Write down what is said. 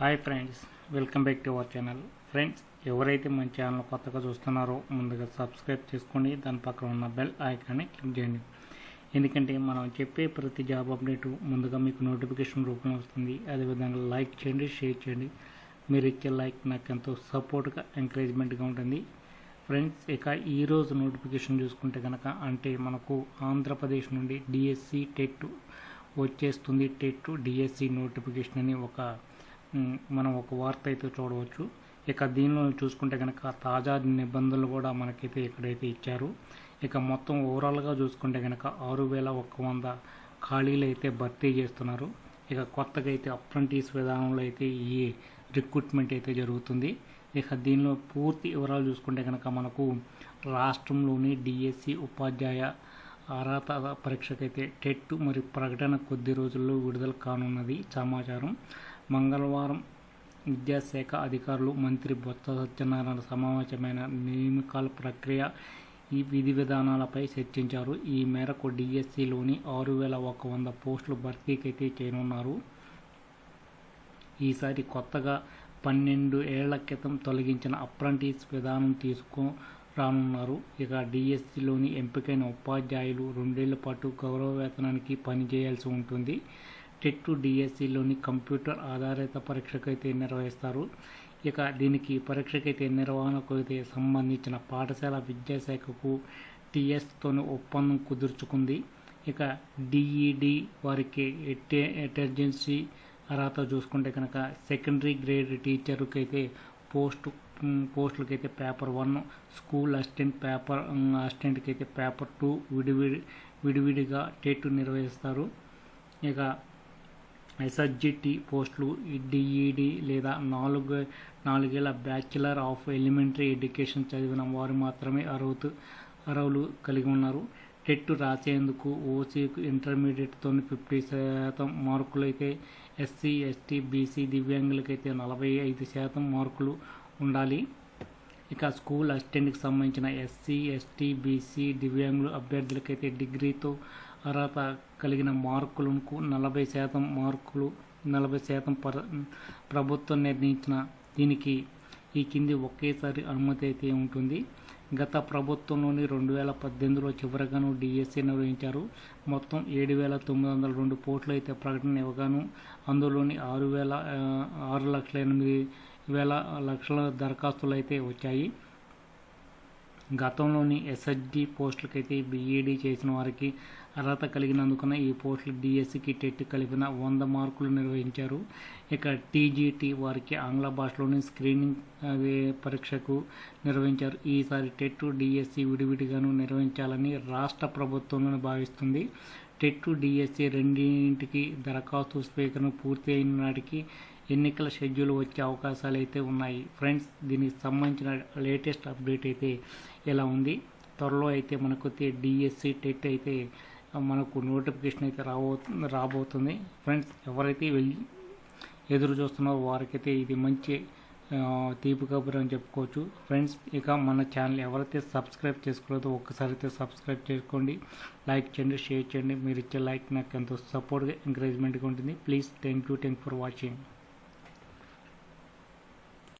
Hi friends welcome back to our channel. Friends ఎవరైతే మన channel కొత్తగా చూస్తున్నారో ముందుగా సబ్స్క్రైబ్ చేసుకోండి దాని పక్కన ఉన్న బెల్ ఐకాన్ని క్లిక్ చేయండి. ఎందుకంటే మనం చెప్పే ప్రతి జాబ్ అప్డేటు ముందుగా మీకు నోటిఫికేషన్ రూపంలో వస్తుంది. అదేవిధంగా లైక్ చేయండి షేర్ చేయండి. మీరు ఇచ్చే లైక్ నాకు ఎంతో సపోర్ట్గా ఎంకరేజ్మెంట్గా ఉంటుంది. ఫ్రెండ్స్ ఇక ఈరోజు నోటిఫికేషన్ చూసుకుంటే కనుక అంటే మనకు ఆంధ్రప్రదేశ్ నుండి డిఎస్సి టెట్ వచ్చేస్తుంది. TET D S C notification అని ఒక మనం ఒక వార్త అయితే చూడవచ్చు. ఇక దీనిలో చూసుకుంటే కనుక తాజా నిబంధనలు కూడా మనకైతే ఇక్కడైతే ఇచ్చారు. ఇక మొత్తం ఓవరాల్గా చూసుకుంటే కనుక ఆరు వేల ఒక వంద ఖాళీలు అయితే భర్తీ చేస్తున్నారు. ఇక కొత్తగా అయితే అప్రెంటిస్ విధానంలో అయితే ఈ రిక్రూట్మెంట్ అయితే జరుగుతుంది. ఇక దీనిలో పూర్తి వివరాలు చూసుకుంటే కనుక మనకు రాష్ట్రంలోని డిఎస్సి ఉపాధ్యాయ అర్హత పరీక్షకైతే టెట్ మరియు ప్రకటన కొద్ది రోజుల్లో విడుదల కానున్నది సమాచారం. మంగళవారం విద్యాశాఖ అధికారులు మంత్రి బొత్స సత్యనారాయణ సమావేశమైన నియామకాల ప్రక్రియ ఈ విధి విధానాలపై చర్చించారు. ఈ మేరకు డిఎస్సిలోని ఆరు వేల ఒక వంద పోస్టులు భర్తీకైతే చేయనున్నారు. ఈసారి కొత్తగా పన్నెండు ఏళ్ళ క్రితం తొలగించిన అప్రెంటిస్ విధానం తీసుకు రానున్నారు. ఇక డిఎస్సిలోని ఎంపికైన ఉపాధ్యాయులు రెండేళ్ళ పాటు గౌరవ వేతనానికి పనిచేయాల్సి ఉంటుంది. టెట్ డిఎస్సిలోని కంప్యూటర్ ఆధారిత పరీక్షకైతే నిర్వహిస్తారు. ఇక దీనికి పరీక్షకైతే నిర్వహణకు అయితే సంబంధించిన పాఠశాల విద్యాశాఖకు టీఎస్తోని ఒప్పందం కుదుర్చుకుంది. ఇక డిఈడి వారికి ఎటర్జెన్సీ అర్హత చూసుకుంటే కనుక సెకండరీ గ్రేడ్ టీచర్కి అయితే పోస్ట్ పోస్టులకి అయితే paper one school assistant paper అసిస్టెంట్కి అయితే పేపర్ టూ విడివిడి విడివిడిగా టెట్ నిర్వహిస్తారు. ఇక ఎస్ఎస్జిటి పోస్టులు డిఈడి లేదా నాలుగు నాలుగేళ్ళ బ్యాచిలర్ ఆఫ్ ఎలిమెంటరీ ఎడ్యుకేషన్ చదివిన వారు మాత్రమే అర్హత అర్హులు కలిగి ఉన్నారు. టెట్ రాసేందుకు ఓసీకు ఇంటర్మీడియట్తో ఫిఫ్టీ శాతం మార్కులు అయితే ఎస్సీ ఎస్టీ బీసీ దివ్యాంగులకైతే నలభై ఐదు శాతం మార్కులు ఉండాలి. ఇక స్కూల్ అసిస్టెంట్కి సంబంధించిన ఎస్సీ ఎస్టీ బీసీ దివ్యాంగులు అభ్యర్థులకైతే డిగ్రీతో అర్హత కలిగిన మార్కులకు నలభై శాతం మార్కులు నలభై శాతం పర ప్రభుత్వం నిర్ణయించిన దీనికి ఈ కింది ఒకేసారి అనుమతి అయితే ఉంటుంది. గత ప్రభుత్వంలోని రెండు వేల పద్దెనిమిదిలో చివరగాను డిఎస్సి నిర్వహించారు. మొత్తం ఏడు వేల తొమ్మిది వందల రెండు పోస్టులు అయితే ప్రకటన ఇవ్వగాను అందులోని ఆరు వేల ఆరు లక్షల ఎనిమిది వేల లక్షల దరఖాస్తులు అయితే వచ్చాయి. గతంలోని ఎస్హెచ్డి పోస్టులకైతే బీఈడి చేసిన వారికి అర్హత కలిగినందుకున్న ఈ పోస్టులు డిఎస్సికి టెట్ కలిపిన వంద మార్కులు నిర్వహించారు. ఇక టీజీటీ వారికి ఆంగ్ల భాషలోని స్క్రీనింగ్ పరీక్షకు నిర్వహించారు. ఈసారి టెట్ డిఎస్సి విడివిడిగాను నిర్వహించాలని రాష్ట్ర ప్రభుత్వంలో భావిస్తుంది. టెట్ డిఎస్సి రెండింటికి దరఖాస్తు స్వీకరణ పూర్తి అయిన నాటికి ఎన్నికల షెడ్యూల్ వచ్చే అవకాశాలు అయితే ఉన్నాయి. ఫ్రెండ్స్ దీనికి సంబంధించిన లేటెస్ట్ అప్డేట్ అయితే ఇలా ఉంది? త్వరలో అయితే మనకు డిఎస్సి టెట్ అయితే మనకు నోటిఫికేషన్ అయితే రాబో రాబోతుంది. ఫ్రెండ్స్ ఎవరైతే వెళ్ళి ఎదురు చూస్తున్నారో వారికైతే ఇది మంచి తీపి కబురు అని చెప్పుకోవచ్చు. ఫ్రెండ్స్ ఇక మన ఛానల్ ఎవరైతే సబ్స్క్రైబ్ చేసుకోలేదో ఒక్కసారి అయితే సబ్స్క్రైబ్ చేసుకోండి. లైక్ చేయండి షేర్ చేయండి. మీరు ఇచ్చే లైక్ నాకు ఎంతో సపోర్ట్గా ఎంకరేజ్మెంట్గా ఉంటుంది. Please thank you thank for watching.